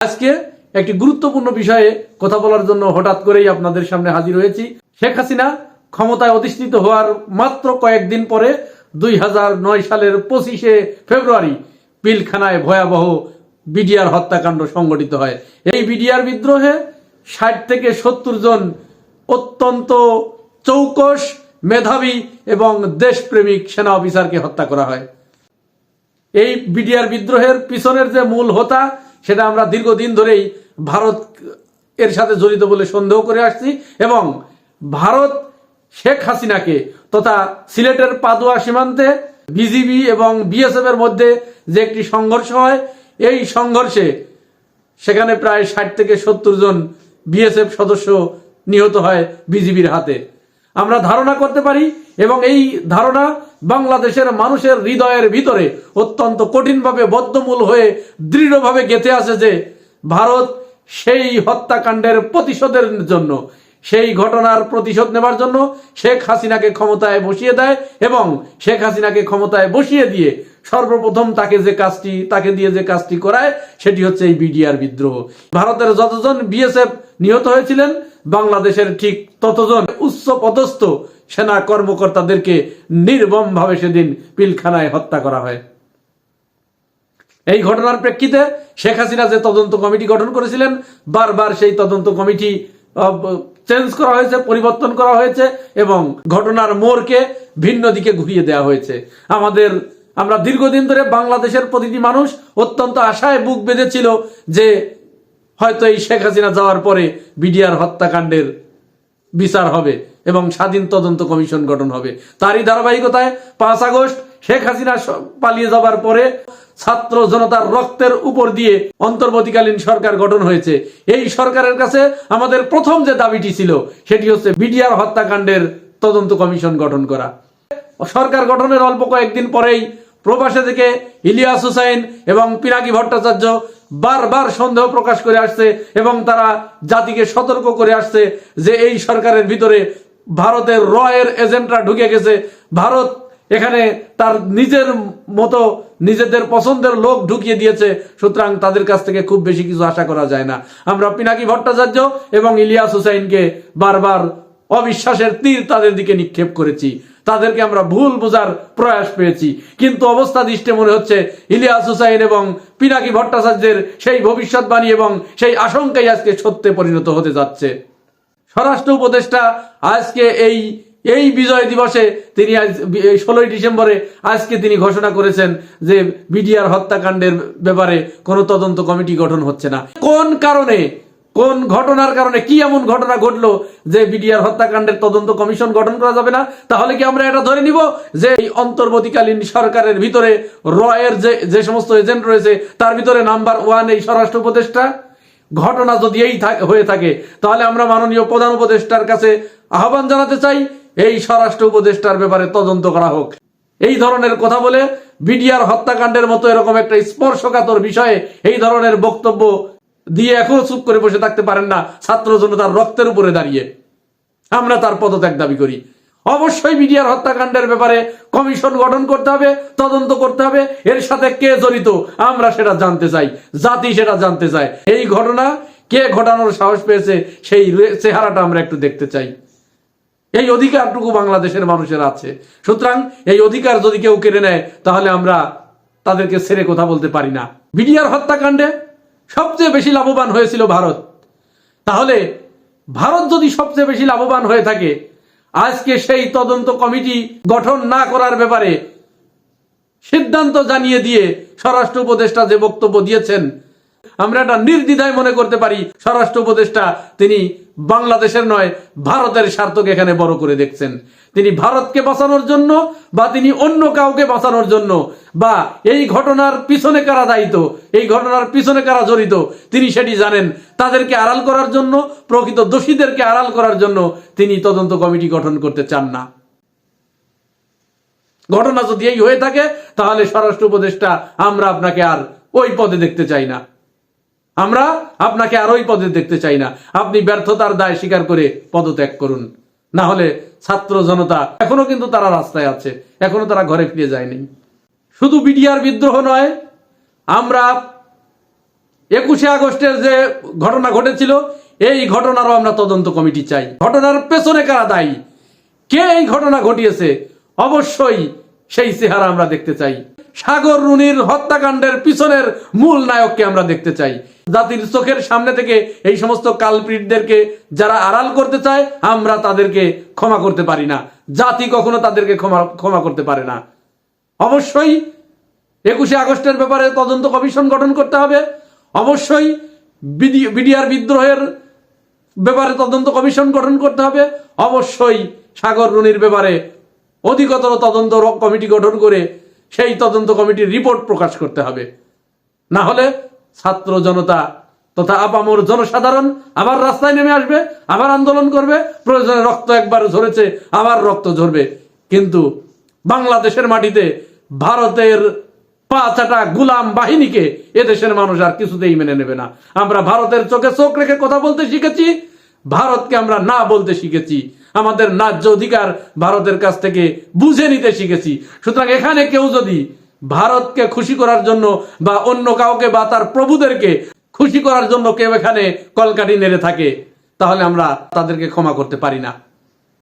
আজকে একটি গুরুত্বপূর্ণ বিষয়ে কথা বলার জন্য হঠাৎ করেই আপনাদের সামনে হাজির হয়েছি। শেখ হাসিনা ক্ষমতায় অধিষ্ঠিত হওয়ার মাত্র কয়েকদিন পরে দুই হাজার নয় সালের পঁচিশে ফেব্রুয়ারি পিলখানায় ভয়াবহ বিডিআর হত্যাকাণ্ড সংঘটিত হয়। এই বিডিআর বিদ্রোহে ষাট থেকে সত্তর জন অত্যন্ত চৌকস মেধাবী এবং দেশপ্রেমিক সেনা অফিসারকে হত্যা করা হয়। এই বিডিআর বিদ্রোহের পিছনের যে মূল হোতা সেটা আমরা দীর্ঘদিন ধরেই ভারত এর সাথে জড়িত বলে সন্দেহ করে আসছি এবং ভারত শেখ হাসিনাকে তথা সিলেটের পাদুয়া সীমান্তে বিজিবি এবং বিএসএফ এর মধ্যে যে একটি সংঘর্ষ হয়, এই সংঘর্ষে সেখানে প্রায় ষাট থেকে সত্তর জন বিএসএফ সদস্য নিহত হয় বিজিবির হাতে। আমরা ধারণা করতে পারি এবং এই ধারণা বাংলাদেশের মানুষের হৃদয়ের ভিতরে অত্যন্ত কঠিনভাবে বদ্ধমূল হয়ে দৃঢ়ভাবে গেঁথে আছে যে ভারত সেই হত্যাকাণ্ডের প্রতিশোধের জন্য, সেই ঘটনার প্রতিশোধ নেবার জন্য শেখ হাসিনাকে ক্ষমতায় বসিয়ে দেয় এবং শেখ হাসিনাকে ক্ষমতায় বসিয়ে দিয়ে সর্বপ্রথম তাকে যে কাজটি, তাকে দিয়ে যে কাজটি করায় সেটি হচ্ছে এই বিডিআর বিদ্রোহ। ভারতের যতজন বিএসএফ নিহত হয়েছিলেন, বাংলাদেশের ঠিক ততজন পদস্থ সেনা কর্মকর্তাদেরকে নির্মম ভাবে সেদিন পিলখানায় হত্যা করা হয়। এই ঘটনার প্রেক্ষিতে শেখ হাসিনা যে তদন্ত কমিটি গঠন করেছিলেন, বারবার সেই তদন্ত কমিটি চেঞ্জ করা হয়েছে, পরিবর্তন করা হয়েছে এবং ঘটনার মোড়কে ভিন্ন দিকে ঘুরিয়ে দেওয়া হয়েছে। আমাদের, আমরা দীর্ঘদিন ধরে বাংলাদেশের প্রতিটি মানুষ অত্যন্ত আশায় বুক বেঁধেছিল যে হয়তো এই শেখ হাসিনা যাওয়ার পরে বিডিআর হত্যাকাণ্ডের বিচার হবে। এবং স্বাধীন তদন্ত কমিশন গঠন হবে। তারই ধারাবাহিকতায় পাঁচ আগস্ট শেখ হাসিনা পালিয়ে যাবার পরে ছাত্র জনতার রক্তের উপর দিয়ে অন্তর্বর্তীকালীন সরকার গঠন হয়েছে। এই সরকারের কাছে আমাদের প্রথম যে দাবিটি ছিল, সেটি হচ্ছে বিডিআর হত্যাকাণ্ডের তদন্ত কমিশন গঠন করা। সরকার গঠনের অল্প কয়েকদিন পরেই প্রবাসে থেকে ইলিয়াস হুসাইন এবং পিনাকি ভট্টাচার্য বারবার সন্দেহ প্রকাশ করে আসছে এবং তারা জাতিকে সতর্ক করে আসছে যে এই সরকারের ভিতরে ভারতের র এর এজেন্টরা ঢুকে গেছে। ভারত এখানে তার নিজের মতো নিজেদের পছন্দের লোক ঢুকিয়ে দিয়েছে। সুতরাং তাদের কাছ থেকে খুব বেশি কিছু আশা করা যায় না। আমরা পিনাকি ভট্টাচার্য এবং ইলিয়াস হুসাইনকে বারবার অবিশ্বাসের তীর তাদের দিকে নিক্ষেপ করেছি। তাদেরকে আমরা ভুল বোঝার প্রয়াস পেয়েছি। কিন্তু অবস্থা দৃষ্টে মনে হচ্ছে ইলিয়াস হুসাইন এবং পিনাকি ভট্টাচার্যের সেই ভবিষ্যৎবাণী এবং সেই আশঙ্কাই আজকে সত্যে পরিণত হতে যাচ্ছে। স্বরাষ্ট্র উপদেষ্টা আজকে এই এই বিজয় দিবসে তিনি ষোলোই ডিসেম্বরে আজকে তিনি ঘোষণা করেছেন যে বিডিআর হত্যাকাণ্ডের ব্যাপারে কোনো তদন্ত কমিটি গঠন হচ্ছে না। কোন কারণে, কোন ঘটনার কারণে কি এমন ঘটনা ঘটলো যে বিডিআর হত্যাকাণ্ডের তদন্ত কমিশন গঠন করা যাবে না? তাহলে কি আমরা এটা ধরে নিব যে এই অন্তর্বর্তীকালীন সরকারের ভিতরে রয়ের যে যে সমস্ত এজেন্ট রয়েছে, তার ভিতরে নাম্বার ওয়ান এই স্বরাষ্ট্র উপদেষ্টা? ঘটনা যদি এই হয়ে থাকে, তাহলে আমরা মাননীয় প্রধান উপদেষ্টার কাছে আহ্বান জানাতে চাই, এই স্বরাষ্ট্র উপদেষ্টার ব্যাপারে তদন্ত করা হোক। এই ধরনের কথা বলে বিডিআর হত্যাকাণ্ডের মতো এরকম একটা স্পর্শকাতর বিষয়ে এই ধরনের বক্তব্য দিয়ে এখনও চুপ করে বসে থাকতে পারেন না ছাত্র জনতার রক্তের উপরে দাঁড়িয়ে। আমরা তার পদত্যাগ দাবি করি। অবশ্যই মিডিয়ার হত্যাকাণ্ডের ব্যাপারে কমিশন গঠন করতে হবে, তদন্ত করতে হবে। এর সাথে কে জড়িত, আমরা সেটা জানতে চাই। জাতি সেটা জানতে চায়। এই ঘটনা কে ঘটানোর সাহস পেয়েছে, সেই চেহারাটা আমরা একটু দেখতে চাই। এই অধিকারটুকু বাংলাদেশের মানুষের আছে। সুতরাং এই অধিকার যদি কেউ কেড়ে নেয়, তাহলে আমরা তাদেরকে ছেড়ে কথা বলতে পারি না। বিডিআর হত্যাকাণ্ডে সবচেয়ে বেশি লাভবান হয়েছিল ভারত। তাহলে ভারত যদি সবচেয়ে বেশি লাভবান হয়ে থাকে আজকে সেই তদন্ত কমিটি গঠন না করার ব্যাপারে সিদ্ধান্ত জানিয়ে দিয়ে স্বরাষ্ট্র উপদেষ্টা যে বক্তব্য দিয়েছেন, আমরা এটা নির্দ্বিধায় মনে করতে পারি, স্বরাষ্ট্র উপদেষ্টা তিনি বাংলাদেশের নয়, ভারতের স্বার্থকে এখানে বড় করে দেখছেন। তিনি ভারতকে বাঁচানোর জন্য বা তিনি অন্য কাউকে বাঁচানোর জন্য বা এই ঘটনার পিছনে কারা দায়িত্ব, এই ঘটনার পিছনে কারা জড়িত, তিনি সেটি জানেন। তাদেরকে আড়াল করার জন্য, প্রকৃত দোষীদেরকে আড়াল করার জন্য তিনি তদন্ত কমিটি গঠন করতে চান না। ঘটনা যদি এই হয়ে থাকে, তাহলে স্বরাষ্ট্র উপদেষ্টা, আমরা আপনাকে আর ওই পদে দেখতে চাই না। আমরা আপনাকে আর ওই পদে দেখতে চাই না। আপনি ব্যর্থতার দায় স্বীকার করে পদত্যাগ করুন। না হলে ছাত্র জনতা এখনও কিন্তু তারা রাস্তায় আছে। এখনও তারা ঘরে ফিরে যায়নি। শুধু বিডিআর বিদ্রোহ নয়, আমরা একুশে আগস্টের যে ঘটনা ঘটেছিল, এই ঘটনারও আমরা তদন্ত কমিটি চাই। ঘটনার পেছনে কারা দায়ী? কে এই ঘটনা ঘটিয়েছে? অবশ্যই সেই চেহারা আমরা দেখতে চাই। সাগর রুনির হত্যাকাণ্ডের পিছনের মূল নায়ককে আমরা দেখতে চাই। জাতির চোখের সামনে থেকে এই সমস্ত কালপ্রিটদেরকে যারা আড়াল করতে চায়, আমরা তাদেরকে ক্ষমা করতে পারি না। জাতি কখনো তাদেরকে ক্ষমা ক্ষমা করতে পারে না। অবশ্যই একুশে আগস্টের ব্যাপারে তদন্ত কমিশন গঠন করতে হবে। অবশ্যই বিডিআর বিদ্রোহের ব্যাপারে তদন্ত কমিশন গঠন করতে হবে। অবশ্যই সাগর রুনির ব্যাপারে অধিকতর তদন্ত কমিটি গঠন করে সেই তদন্ত কমিটির রিপোর্ট প্রকাশ করতে হবে। না হলে ছাত্র জনতা তথা আপামর জনসাধারণ আবার রাস্তায় নেমে আসবে, আবার আন্দোলন করবে, প্রয়োজনে রক্ত একবার ঝরেছে, আবার রক্ত ঝরবে। কিন্তু বাংলাদেশের মাটিতে ভারতের পাঁচাটা গুলাম বাহিনীকে এদেশের মানুষ আর কিছুতেই মেনে নেবে না। আমরা ভারতের চোখে চোখ রেখে কথা বলতে শিখেছি, ভারতকে আমরা না বলতে শিখেছি। আমাদের ন্যায্য অধিকার ভারতের কাছ থেকে বুঝে নিতে শিখেছি। সুতরাং এখানে কেউ যদি ভারতকে খুশি করার জন্য বা অন্য কাউকে বা তার প্রভুদেরকে খুশি করার জন্য কেউ এখানে কলকাটি নেড়ে থাকে, তাহলে আমরা তাদেরকে ক্ষমা করতে পারি না।